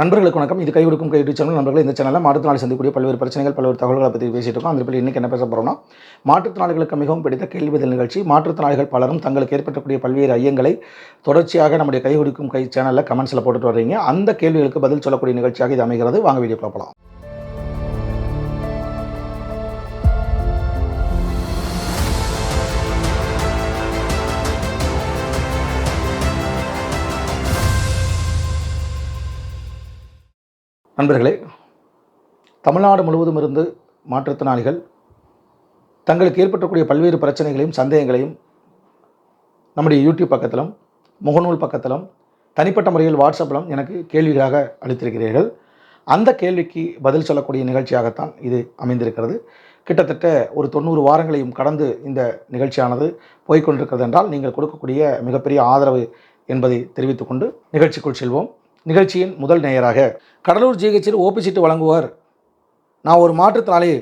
நண்பர்களுக்கு வணக்கம். இது கை கொடுக்கும் கை சேனல். நண்பர்கள் இந்த சேனலில் மாற்றுத்திறனாளி சந்திக்கக்கூடிய பல்வேறு பிரச்சனைகள் பல்வேறு தகவல்களை பற்றி பேசிட்டு இருக்கோம். அந்த இன்றைக்கி என்ன பேச போகிறோம்னா மாற்றுத்திறனாளிகளுக்கு மிகவும் பிடித்த கேள்வி பதில் நிகழ்ச்சி. மாற்றுத்திறனாளிகள் பலரும் தங்களுக்கு ஏற்பட்டக்கூடிய பல்வேறு ஐயங்களை தொடர்ச்சியாக நம்முடைய கை கொடுக்கும் கை சேனலில் கமெண்ட்ஸில் போட்டுட்டு வர்றீங்க. அந்த கேள்விகளுக்கு பதில் சொல்லக்கூடிய நிகழ்ச்சியாக இது அமைகிறது. வாங்க வீடியோ பார்க்கலாம் நண்பர்களே தமிழ்நாடு முழுவதும் இருந்து மாற்றுத்திறனாளிகள் தங்களுக்கு ஏற்பட்டக்கூடிய பல்வேறு பிரச்சனைகளையும் சந்தேகங்களையும் நம்முடைய யூடியூப் பக்கத்திலும் முகநூல் பக்கத்திலும் தனிப்பட்ட முறையில் வாட்ஸ்அப்பிலும் எனக்கு கேள்விகளாக அளித்திருக்கிறீர்கள். அந்த கேள்விக்கு பதில் சொல்லக்கூடிய நிகழ்ச்சியாகத்தான் இது அமைந்திருக்கிறது. கிட்டத்தட்ட ஒரு தொண்ணூறு வாரங்களையும் கடந்து இந்த நிகழ்ச்சியானது போய்கொண்டிருக்கிறது என்றால் நீங்கள் கொடுக்கக்கூடிய மிகப்பெரிய ஆதரவு என்பதை தெரிவித்துக்கொண்டு நிகழ்ச்சிக்குள் செல்வோம். நிகழ்ச்சியின் முதல் நேயராக கடலூர் ஜிஹெச்சில் ஓபி சீட்டு வழங்குவார். நான் ஒரு மாற்றுத்தினாலே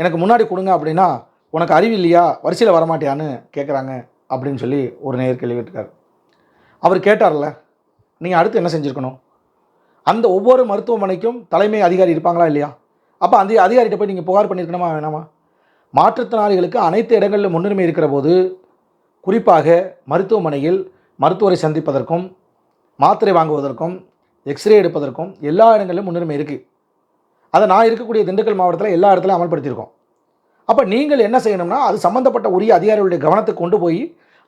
எனக்கு முன்னாடி கொடுங்க அப்படின்னா உனக்கு அறிவு இல்லையா? வரிசையில் வரமாட்டியான்னு கேட்குறாங்க அப்படின்னு சொல்லி ஒரு நேயர் கேள்வி கேட்டுக்கார் அவர் கேட்டார்ல நீங்கள் அடுத்து என்ன செஞ்சுருக்கணும்? அந்த ஒவ்வொரு மருத்துவமனைக்கும் தலைமை அதிகாரி இருப்பாங்களா இல்லையா? அப்போ அந்த அதிகாரிகிட்ட போய் நீங்கள் புகார் பண்ணியிருக்கணுமா வேணாமா? மாற்றுத்திறனாளிகளுக்கு அனைத்து இடங்களிலும் முன்னுரிமை இருக்கிற போது குறிப்பாக மருத்துவமனையில் மருத்துவரை சந்திப்பதற்கும் மாத்திரை வாங்குவதற்கும் எக்ஸ்ரே எடுப்பதற்கும் எல்லா இடங்களிலும் முன்னுரிமை இருக்குது அதை நான் இருக்கக்கூடிய திண்டுக்கல் மாவட்டத்தில் எல்லா இடத்துலையும் அமல்படுத்தியிருக்கோம். அப்போ நீங்கள் என்ன செய்யணும்னா அது சம்மந்தப்பட்ட உரிய அதிகாரிகளுடைய கவனத்துக்கு கொண்டு போய்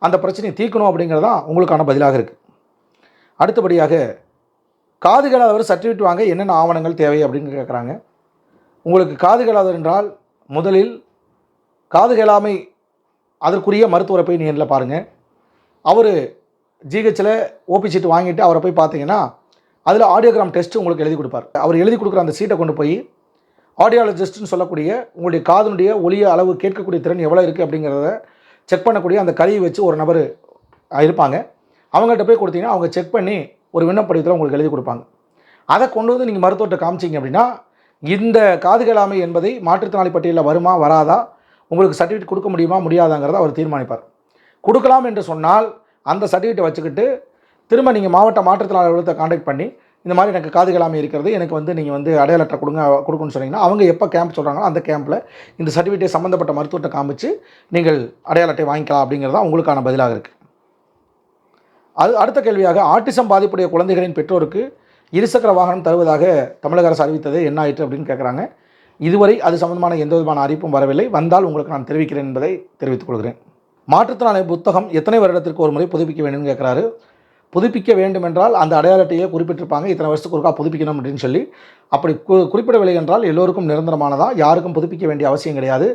அந்த பிரச்சனையை தீர்க்கணும் அப்படிங்கிறது தான் உங்களுக்கான பதிலாக இருக்குது அடுத்தபடியாக காது கேளாதவர் சர்டிஃபிகேட் வாங்க என்னென்ன ஆவணங்கள் தேவை அப்படின்னு கேட்குறாங்க உங்களுக்கு காது கேளாதவர் என்றால் முதலில் காது கேளாமை அதற்குரிய மருத்துவரை போய் நேரில் பாருங்கள் அவர் ஜிஹெச்சில் ஓபி சீட்டு வாங்கிட்டு அவரை போய் பார்த்தீங்கன்னா அதில் ஆடியோகிராம் டெஸ்ட் உங்களுக்கு எழுதி கொடுப்பார். அவர் எழுதி கொடுக்குற அந்த சீட்டை கொண்டு போய் ஆடியாலஜிஸ்ட்னு சொல்லக்கூடிய உங்களுடைய காதனுடைய ஒளிய அளவு கேட்கக்கூடிய திறன் எவ்வளோ இருக்குது அப்படிங்கிறத செக் பண்ணக்கூடிய அந்த கருவி வச்சு ஒரு நபர் இருப்பாங்க. அவங்கள்ட்ட போய் கொடுத்தீங்கன்னா அவங்க செக் பண்ணி ஒரு விண்ணப்படித்தில் உங்களுக்கு எழுதி கொடுப்பாங்க. அதை கொண்டு வந்து நீங்கள் மருத்துவர்கிட்ட காமிச்சிங்க அப்படின்னா இந்த காது கேளாமை என்பதை மாற்றுத்திறனாளி பட்டியலில் வருமா வராதா உங்களுக்கு சர்டிஃபிகேட் கொடுக்க முடியுமா முடியாதாங்கிறத அவர் தீர்மானிப்பார். கொடுக்கலாம் என்று சொன்னால் அந்த சர்டிஃபிகேட்டை வச்சுக்கிட்டு திரும்ப நீங்கள் மாவட்ட மாற்றுத்திறனாளி அலுவலகத்தை காண்டாக்ட் பண்ணி இந்த மாதிரி எனக்கு காது கேளாமை இருக்கிறது எனக்கு வந்து நீங்கள் வந்து அடையாள கொடுங்க கொடுக்குன்னு சொன்னீங்கன்னா அவங்க எப்போ கேம்ப் சொல்கிறாங்களோ அந்த கேம்பில் இந்த சர்டிஃபிகேட் சம்மந்தப்பட்ட மருத்துவத்தை காமிச்சு நீங்கள் அடையாள அட்டை வாங்கிக்கலாம் அப்படிங்கிறது தான் உங்களுக்கான பதிலாக இருக்குது அது அடுத்த கேள்வியாக ஆட்டிசம் பாதிப்புடைய குழந்தைகளின் பெற்றோருக்கு இருசக்கர வாகனம் தருவதாக தமிழக அரசு அறிவித்தது என்ன ஆயிற்று அப்படின்னு கேட்குறாங்க இதுவரை அது சம்பந்தமான எந்த விதமான அறிவிப்பும் வரவில்லை. வந்தால் உங்களுக்கு நான் தெரிவிக்கிறேன் என்பதை தெரிவித்துக் கொள்கிறேன். மாற்றுத்திறனாளி புத்தகம் எத்தனை வருடத்திற்கு ஒரு முறை புதுப்பிக்க வேண்டும்னு கேட்குறாரு புதுப்பிக்க வேண்டும் என்றால் அந்த அடையாள அட்டையை குறிப்பிட்டிருப்பாங்க. இத்தனை வருஷத்துக்கு ஒருக்கா புதுப்பிக்கணும் அப்படின்னு சொல்லி. அப்படி கு குறிப்பிடவில்லை என்றால் எல்லோருக்கும் நிரந்தரமானதா? யாருக்கும் புதுப்பிக்க வேண்டிய அவசியம் கிடையாது.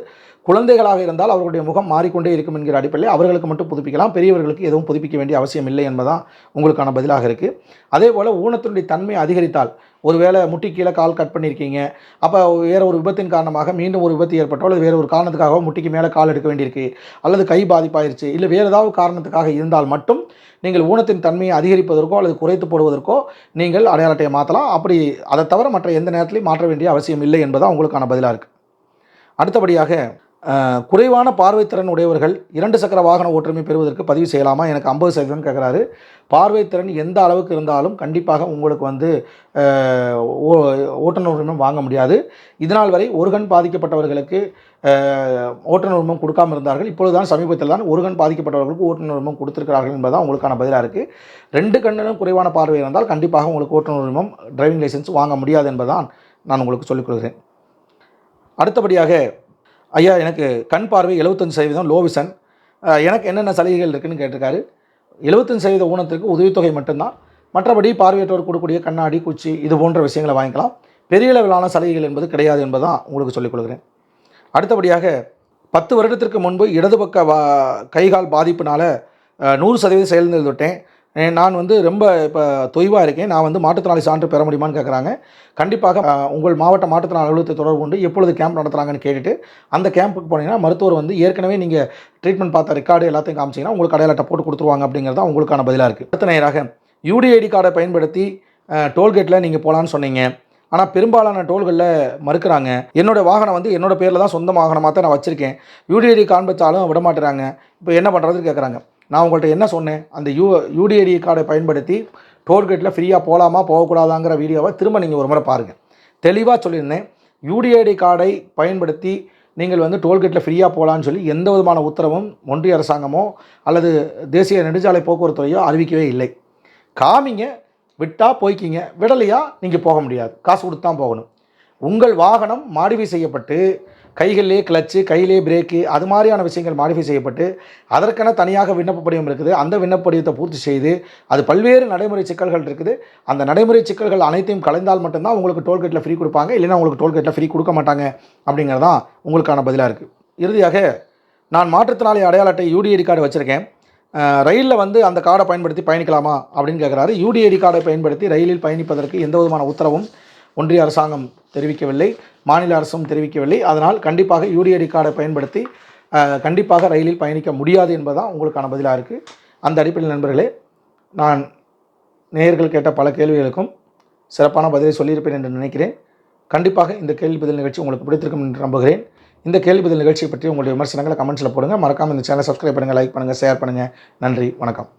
குழந்தைகளாக இருந்தால் அவர்களுடைய முகம் மாறிக்கொண்டே இருக்கும் என்கிற அடிப்படையில் அவர்களுக்கு மட்டும் புதுப்பிக்கலாம். பெரியவர்களுக்கு எதுவும் புதுப்பிக்க வேண்டிய அவசியம் இல்லை என்பதான் உங்களுக்கான பதிலாக இருக்குது அதே போல் ஊனத்தினுடைய தன்மை அதிகரித்தால் ஒருவேளை முட்டி கீழே கால் கட் பண்ணியிருக்கீங்க. அப்போ வேறு ஒரு விபத்தின் காரணமாக மீண்டும் ஒரு விபத்து ஏற்பட்டோ அல்லது வேறு ஒரு காரணத்துக்காக முட்டிக்கு மேலே கால் எடுக்க வேண்டியிருக்கு. அல்லது கை பாதிப்பாயிருச்சு. இல்லை வேறு ஏதாவது காரணத்துக்காக இருந்தால் மட்டும் நீங்கள் ஊனத்தின் தன்மையை அதிகரிப்பதற்கோ அல்லது குறைத்து போடுவதற்கோ நீங்கள் அடையாள அட்டையை மாற்றலாம் அப்படி அதை தவிர மற்ற எந்த நேரத்திலையும் மாற்ற வேண்டிய அவசியம் இல்லை என்பதான் உங்களுக்கான பதிலாக இருக்குது அடுத்தபடியாக குறைவான பார்வைத்திறன் உடையவர்கள் இரண்டு சக்கர வாகன ஓட்டுரிமை பெறுவதற்கு பதிவு செய்யலாமா? எனக்கு ஐம்பது சதவீதம் கேட்குறாரு பார்வைத்திறன் எந்த அளவுக்கு இருந்தாலும் கண்டிப்பாக உங்களுக்கு வந்து ஓ- ஓட்டுநர் உரிமம் வாங்க முடியாது. இதனால் வரை ஒரு கண் பாதிக்கப்பட்டவர்களுக்கு ஓட்டுநர் உரிமம் கொடுக்காம இருந்தார்கள். இப்பொழுது தான் சமீபத்தில் தான் ஒரு கண் பாதிக்கப்பட்டவர்களுக்கு ஓட்டுநர் உரிமம் என்பது தான் உங்களுக்கான பதிலாக இருக்குது ரெண்டு கண்ணிலும் குறைவான பார்வை இருந்தால் கண்டிப்பாக உங்களுக்கு ஓட்டுநர் உரிமம் டிரைவிங் லைசன்ஸ் வாங்க முடியாது என்பதுதான் நான் உங்களுக்கு சொல்லிக் கொள்கிறேன் அடுத்தபடியாக ஐயா எனக்கு கண் பார்வை 75% சதவீதம் லோவிசன் எனக்கு என்னென்ன சலுகைகள் இருக்குதுன்னு கேட்டிருக்காரு. 75% சதவீத ஊனத்திற்கு உதவித்தொகை மட்டும்தான். மற்றபடி பார்வையற்றோர் கொடுக்கக்கூடிய கண்ணாடி குச்சி இது போன்ற விஷயங்களை வாங்கிக்கலாம். பெரிய அளவிலான சலுகைகள் என்பது கிடையாது என்பதான் உங்களுக்கு சொல்லிக் கொள்கிறேன் அடுத்தபடியாக பத்து வருடத்திற்கு முன்பு இடது பக்க வா கைகால் பாதிப்புனால நூறு சதவீதம் செயல்நிலை விட்டேன் நான் வந்து ரொம்ப இப்போ தொய்வாக இருக்கேன். நான் வந்து மாற்றுத்திறனாளி சான்று பெற முடியுமான்னு கேட்குறாங்க கண்டிப்பாக உங்கள் மாவட்ட மாற்றுத்திறனாளி அலுவலகத்தை தொடர்பு கொண்டு எப்பொழுது கேம்ப் நடத்துகிறாங்கன்னு கேட்டுட்டு அந்த கேம்புக்கு போனீங்கன்னா மருத்துவர் வந்து ஏற்கனவே நீங்கள் ட்ரீட்மெண்ட் பார்த்த ரெக்கார்டு எல்லாத்தையும் காமிச்சிங்கன்னா உங்களுக்கு அடையாள அட்டை போட்டு கொடுத்துருவாங்க அப்படிங்கிறது தான் உங்களுக்கான பதிலாக இருக்குது அடுத்த நேராக யூடிஐடி கார்டை பயன்படுத்தி டோல்கேட்டில் நீங்கள் போகலான்னு சொன்னீங்க. ஆனால் பெரும்பாலான டோல்களில் மறுக்கிறாங்க. என்னோடய வாகனம் வந்து என்னோட பேரில் தான் சொந்த வாகனமாக தான் நான் வச்சுருக்கேன். யூடிஐடி காண்பிச்சாலும் விட மாட்டேறாங்க இப்போ என்ன பண்ணுறதுன்னு கேட்குறாங்க நான் உங்கள்கிட்ட என்ன சொன்னேன்? அந்த யூ யூடிஐடி கார்டை பயன்படுத்தி டோல்கேட்டில் ஃப்ரீயாக போகலாமா போகக்கூடாதாங்கிற வீடியோவை திரும்ப நீங்கள் ஒரு முறை பாருங்கள் தெளிவாக சொல்லியிருந்தேன் யூடிஐடி கார்டை பயன்படுத்தி நீங்கள் வந்து டோல்கேட்டில் ஃப்ரீயாக போகலான்னு சொல்லி எந்த விதமான உத்தரவும் ஒன்றிய அரசாங்கமோ அல்லது தேசிய நெடுஞ்சாலை போக்குவரத்துறையோ அறிவிக்கவே இல்லை. காமிங்க விட்டால் போய்க்கிங்க. விடலையா நீங்கள் போக முடியாது. காசு கொடுத்து தான் போகணும். உங்கள் வாகனம் மாடிஃபை செய்யப்பட்டு கைகளிலே கிளச்சு கையிலே பிரேக்கு அது மாதிரியான விஷயங்கள் மாடிஃபை செய்யப்பட்டு அதற்கென தனியாக விண்ணப்ப படிவம் இருக்குது. அந்த விண்ணப்ப படிவத்தை பூர்த்தி செய்து அது பல்வேறு நடைமுறை சிக்கல்கள் இருக்குது. அந்த நடைமுறை சிக்கல்கள் அனைத்தையும் கலைந்தால் மட்டும்தான் உங்களுக்கு டோல்கேட்டில் ஃப்ரீ கொடுப்பாங்க. இல்லைன்னா உங்களுக்கு டோல்கேட்டில் ஃப்ரீ கொடுக்க மாட்டாங்க. அப்படிங்கிறது தான் உங்களுக்கான பதிலாக இருக்குது இறுதியாக நான் மாற்றுத்திறனாளி அடையாள அட்டை யூடிஐடி கார்டு வச்சுருக்கேன். ரயிலில் வந்து அந்த கார்டை பயன்படுத்தி பயணிக்கலாமா அப்படின்னு கேட்குறாரு யூடிஐடி கார்டை பயன்படுத்தி ரயிலில் பயணிப்பதற்கு எந்த விதமான உத்தரவும் ஒன்றிய அரசாங்கம் தெரிவிக்கவில்லை மாநில அரசும் தெரிவிக்கவில்லை. அதனால் கண்டிப்பாக யூடிஐடி கார்டை பயன்படுத்தி கண்டிப்பாக ரயிலில் பயணிக்க முடியாது என்பதுதான் உங்களுக்கான பதிலாக இருக்குது அந்த அடிப்படையில் நண்பர்களே நான் நேயர்கள் கேட்ட பல கேள்விகளுக்கும் சிறப்பான பதிலை சொல்லியிருப்பேன் என்று நினைக்கிறேன். கண்டிப்பாக இந்த கேள்வி பதில் நிகழ்ச்சி உங்களுக்கு பிடித்திருக்கும் என்று நம்புகிறேன். இந்த கேள்வி பதில் நிகழ்ச்சியை பற்றி உங்களுடைய விமர்சனங்களை கமெண்ட்ஸில் போடுங்க. மறக்காமல் இந்த சேனலை சப்ஸ்கிரைப் பண்ணுங்கள் லைக் பண்ணுங்கள் ஷேர் பண்ணுங்கள் நன்றி வணக்கம்.